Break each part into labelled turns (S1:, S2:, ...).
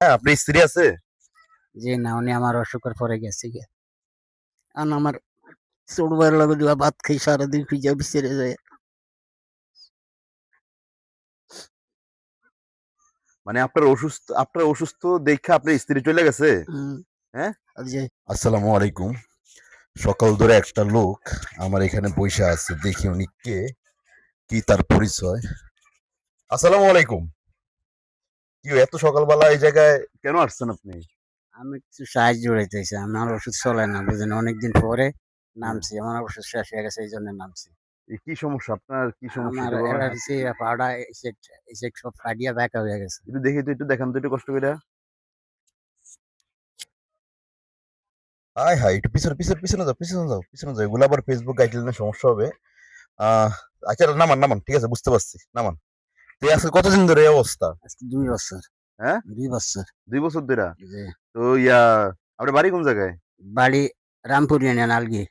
S1: হ্যাঁ আপনি স্ত্রী আছে
S2: যে না উনি আমার অসুখের পরে গেছে গিয়া। আর আমার ছোট ভাইয়ের লগে দুয়া ভাত খাই সারাদিন খুঁজে বিচেরে যায়।
S1: মানে আপনার অসুস্থ আপনার অসুস্থ দেখে আপনার স্ত্রী চলে গেছে?
S2: হুম।
S1: হ্যাঁ?
S3: আসসালামু আলাইকুম। সকাল ধরে একটা লোক আমার এখানে বসে আছে দেখি উনি কে কি তার পরিচয়। আসসালামু আলাইকুম। কি এত সকালবেলা এই জায়গায়
S1: কেন আসছেন আপনি?
S2: আমি কিছু সাহায্য উড়াইতেছি আমার ওষুধ চলে না বুঝলেন অনেকদিন পরে নামছি আমার ওষুধ শেষ হয়ে গেছে এই জন্য নামছি।
S1: কি সমস্যা? আপনার কি সমস্যা
S2: পাউডা এসে সব ফাটিয়া ব্যাকা হয়ে গেছে।
S1: একটু দেখি তো একটু দেখান তো একটু কষ্ট করে
S3: হাই হাই একটু পিছনে পিছনে পিছনে যাও পিছনে যাও পিছনে যাও। এগুলো আবার ফেসবুক গাইডলাইনের সমস্যা হবে। আহ আচ্ছা নামান নামান ঠিক আছে বুঝতে পারছি নামান। তো এই আজকে কতদিন ধরে এই অবস্থা?
S2: আজকে দুই বছর।
S1: হ্যাঁ?
S2: দুই বছর।
S1: দুই বছর ধরে তো ইয়া আপনার বাড়ি কোন জায়গায়?
S2: বাড়ি রামপুর ইউনিয়ন আলগি।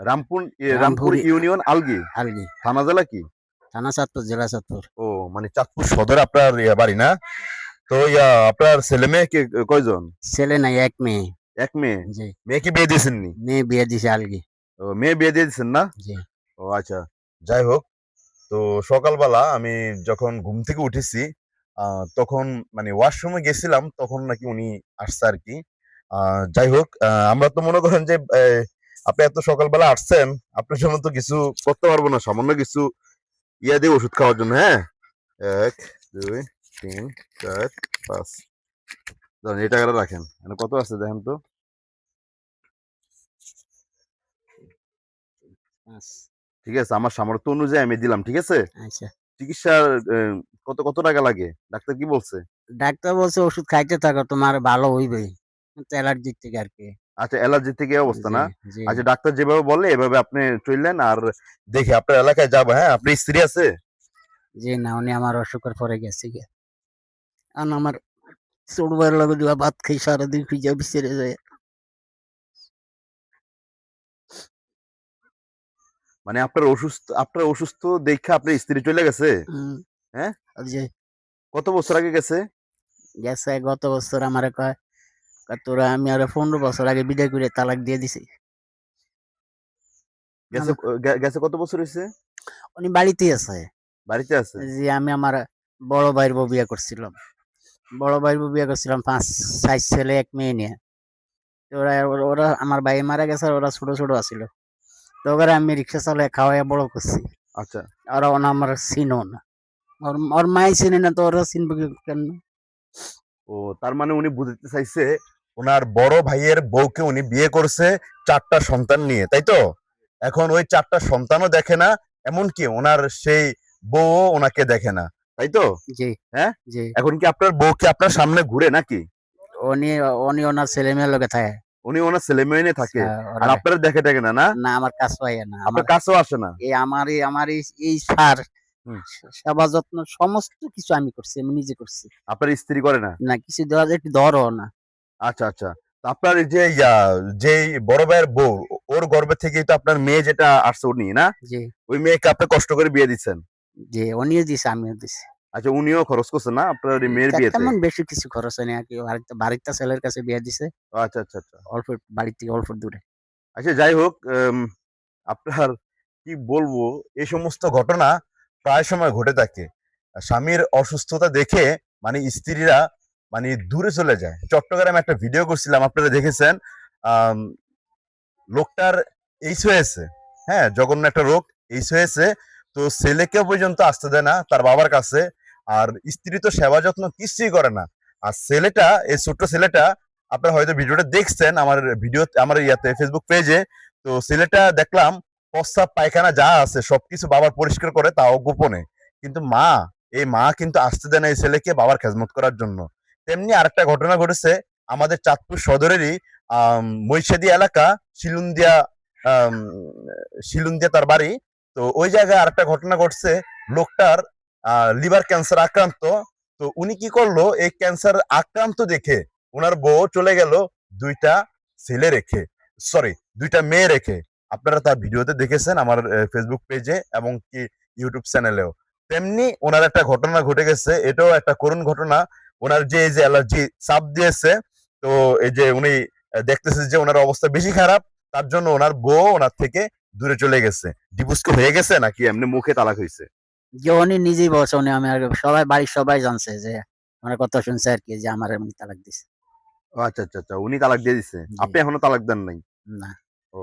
S1: রামপুর রামপুর ইউনিয়ন আলগি?
S2: আলগি।
S1: থানা জেলা কি?
S2: থানা চাঁদপুর জেলা চাঁদপুর।
S1: ও মানে
S3: চাঁদপুর সদর আপনার বাড়ি না? তো ইয়া আপনার ছেলে মেয়ে
S1: কে কয়জন?
S2: ছেলে নাই এক মেয়ে।
S1: এক মেয়ে?
S2: জি।
S3: মেয়ে কি বিয়ে দিয়েছেননি?
S2: মেয়ে বিয়ে দিছে আলগি।
S1: ও, মেয়ে বিয়ে দিয়ে দিচ্ছেন না?
S2: জি।
S1: ও আচ্ছা।
S3: যাই হোক তো সকালবেলা আমি যখন ঘুম থেকে উঠেছি তখন মানে ওয়াশরুমে গেছিলাম, তখন নাকি উনি আসছে আর কি যাই হোক আমরা তো মনে করেন যে আপনি এত সকালবেলা আসছেন, আপনার জন্য তো কিছু
S1: করতে পারব না, সামান্য কিছু ইয়া দিয়ে ওষুধ খাওয়ার জন্য হ্যাঁ? এক, দুই, তিন, চার, পাঁচ। ধরেন এই টাকাটা রাখেন। এখানে কত আছে দেখেন তো। ঠিক আছে? আমার সামর্থ্য অনুযায়ী আমি দিলাম ঠিক আছে?
S2: আচ্ছা।
S1: চিকিৎসার কত কত টাকা লাগে? ডাক্তার কি বলছে?
S2: ডাক্তার বলছে ওষুধ খাইতে থাকো তোমার ভালো হইবে অ্যালার্জির থেকে আর কি।
S1: আচ্ছা অ্যালার্জি থেকে অবস্থা না। আচ্ছা ডাক্তার যেভাবে বলে এভাবে আপনি চললেন আর
S3: দেখি আপনার এলাকায় যাব হ্যাঁ? আপনি স্ত্রী আছে?
S2: জি না উনি আমার অসুখের পরে গেছে গিয়া। আর আমার ছোট ভাইয়ের লগে ভাত খাই সারাদিন খুঁজে বিচেরে যায়।
S1: মানে আপনার অসুস্থ আপনার অসুস্থ দেখে আপনার স্ত্রী চলে গেছে? হ্যাঁ? কত বছর আগে গেছে?
S2: গেছে গত বছর আমার কয় তোরা আমি আরও পনেরো বছর আগে বিদায় করে তালাক দিয়ে দিছি।
S1: গেছে গেছে কত বছর হয়েছে
S2: উনি বাড়িতেই আছে।
S1: বাড়িতে আছে?
S2: যে আমি আমার বড় ভাইয়ের বউ বিয়ে করছিলাম। বড় ভাইয়ের বউ বিয়ে করছিলাম পাঁচ সাইজ ছেলে এক মেয়ে নিয়ে। ওরা ওরা- ওরা আমার ভাই মারা গেছে ওরা ছোট ছোট আছিল। তো ওরা আমি রিক্সা চালায় খাওয়াই বড় করছি
S1: আচ্ছা।
S2: আর ওনা আমার চিনো না ওর ওর মাই চিনে না তো ওরা চিনবে কেন
S1: ও তার মানে উনি বুঝতে চাইছে
S3: ওনার বড় ভাইয়ের বউকে উনি বিয়ে করছে চারটা সন্তান নিয়ে তাই তো? এখন ওই চারটা সন্তানও দেখে না এমনকি ওনার সেই বউ ওনাকে দেখে না তাই তো?
S2: জি।
S1: হ্যাঁ?
S2: জি।
S1: এখন কি আপনার বউ কি আপনার সামনে ঘুরে নাকি?
S2: উনি উনি ওনার ছেলে মেয়ের লোকে থাকে।
S1: উনি ওনার ছেলে মেয়ে নিয়ে থাকে। আর আপনারা দেখে থাকে না না?
S2: না আমার কাজ পাই না।
S1: আপনার কাছেও আসে না?
S2: এই আমার এই আমার এই- সার সেবা যত্ন সমস্ত কিছু আমি করছি আমি নিজে করছি।
S1: আপনার স্ত্রী করে না?
S2: না কিছু দেওয়া একটু ধরো না।
S1: আচ্ছা আচ্ছা।
S3: আপনার যে যে বড় ভাইয়ের বউ ওর গর্ভে থেকে তো আপনার মেয়ে
S1: যেটা আসছে উনি না?
S2: জি।
S1: ওই মেয়েকে আপনি কষ্ট করে বিয়ে দিচ্ছেন?
S2: যে উনিও দিছে আমিও দিছি।
S1: আচ্ছা উনিও খরচ করছেন না? আপনার মেয়ের বিয়েতে?
S2: তেমন বেশি কিছু খরচ হয়নি আর কি বাড়িতে ছেলের কাছে বিয়ে দিছে।
S1: আচ্ছা আচ্ছা আচ্ছা।
S2: অল্প বাড়ি থেকে অল্প দূরে।
S1: আচ্ছা যাই হোক আপনার
S3: কি বলব? এই সমস্ত ঘটনা প্রায় সময় ঘটে থাকে। স্বামীর অসুস্থতা দেখে মানে স্ত্রীরা মানে দূরে চলে যায়। চট্টগ্রামে একটা ভিডিও করছিলাম আপনারা দেখেছেন? লোকটার এইস হয়েছে। হ্যাঁ জঘন্য একটা রোগ এইস হয়েছে। তো ছেলেকে পর্যন্ত আসতে দেয় না তার বাবার কাছে। আর স্ত্রী তো সেবা যত্ন কিছুই করে না। আর ছেলেটা, এই ছোট্ট ছেলেটা, আপনারা হয়তো ভিডিওটা দেখছেন আমার ভিডিও, আমার ইয়াতে ফেসবুক পেজে তো ছেলেটা দেখলাম প্রস্রাব পায়খানা যা আছে, সবকিছু বাবার পরিষ্কার করে, তাও গোপনে। কিন্তু মা, এই মা কিন্তু আসতে দেয় না এই ছেলেকে বাবার খেজমত করার জন্য। তেমনি আরেকটা ঘটনা ঘটেছে, আমাদের চাঁদপুর সদরেরই মহিষাদি এলাকা, শিলুন্দিয়া শিলুন্দিয়া তার বাড়ি। তো ওই জায়গায় আরেকটা ঘটনা ঘটছে, লোকটার লিভার ক্যান্সার আক্রান্ত। তো উনি কি করল, এই ক্যান্সার আক্রান্ত দেখে ওনার বউ চলে গেল দুইটা ছেলে রেখে সরি দুইটা মেয়ে রেখে। আপনারা তার ভিডিওতে দেখেছেন আমার ফেসবুক পেজে এবং কি ইউটিউব চ্যানেলেও তেমনি ওনার একটা ঘটনা ঘটে গেছে, এটাও একটা করুণ ঘটনা। ওনার যে, এই যে অ্যালার্জি চাপ দিয়েছে, তো এই যে উনি দেখতেছে যে ওনার অবস্থা বেশি খারাপ, তার জন্য ওনার বউ ওনার থেকে দূরে চলে গেছে। ডিভোর্স হয়ে গেছে নাকি এমনি মুখে তালাক হয়েছে
S2: যে উনি নিজেই বলছে উনি আমি আর সবাই বাড়ির সবাই জানছে যে আমার কথা শুনছে আর কি যে আমার এমনি তালাক দিছে।
S1: ও আচ্ছা আচ্ছা আচ্ছা উনি তালাক দিয়ে দিছে? আপনি এখনও তালাক দেন নাই?
S2: না।
S3: ও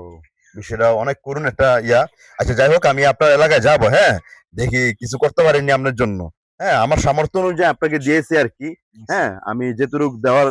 S3: বিষয়টা অনেক করুন একটা ইয়া। আচ্ছা যাই হোক আমি আপনার এলাকায় যাব হ্যাঁ? দেখি কিছু করতে পারিনি আপনার জন্য। হ্যাঁ আমার সামর্থ্য
S1: অনুযায়ী আপনাকে দিয়েছি আর কি হ্যাঁ? আমি যেটুক দেওয়ার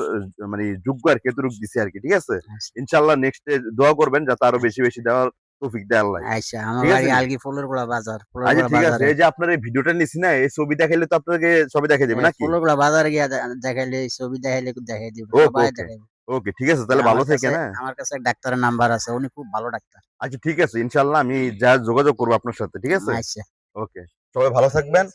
S1: মানে যোগ্য আর কি এতটুক দিছি আর কি ঠিক আছে?
S2: আচ্ছা।
S1: ইনশাল্লাহ নেক্সট দোয়া করবেন যাতে আরও বেশি বেশি দেওয়ার তৌফিক দেয় আল্লাহ
S2: আচ্ছা আমার বাড়ি আলগি ফুলের বাজার
S1: আচ্ছা ঠিক আছে এই যে আপনার এই ভিডিওটা নিছি না এই ছবি দেখাইলে তো আপনাকে ছবি দেখাই দেবে নাকি?
S2: ফুলের বাজারে গিয়া দেখাইলে ছবি দেখাইলে দেখাই দিব
S1: ওকে,
S2: সবাই দেখাইবে।
S1: ওকে ঠিক আছে তাহলে ভালো
S2: না
S1: হ্যাঁ।
S2: আমার কাছে ডাক্তারের নাম্বার আছে উনি খুব ভালো ডাক্তার।
S1: আচ্ছা ঠিক আছে ইনশাল্লাহ আমি যা যোগাযোগ করব আপনার সাথে ঠিক আছে?
S2: আচ্ছা।
S1: ওকে
S3: সবাই ভালো থাকবেন।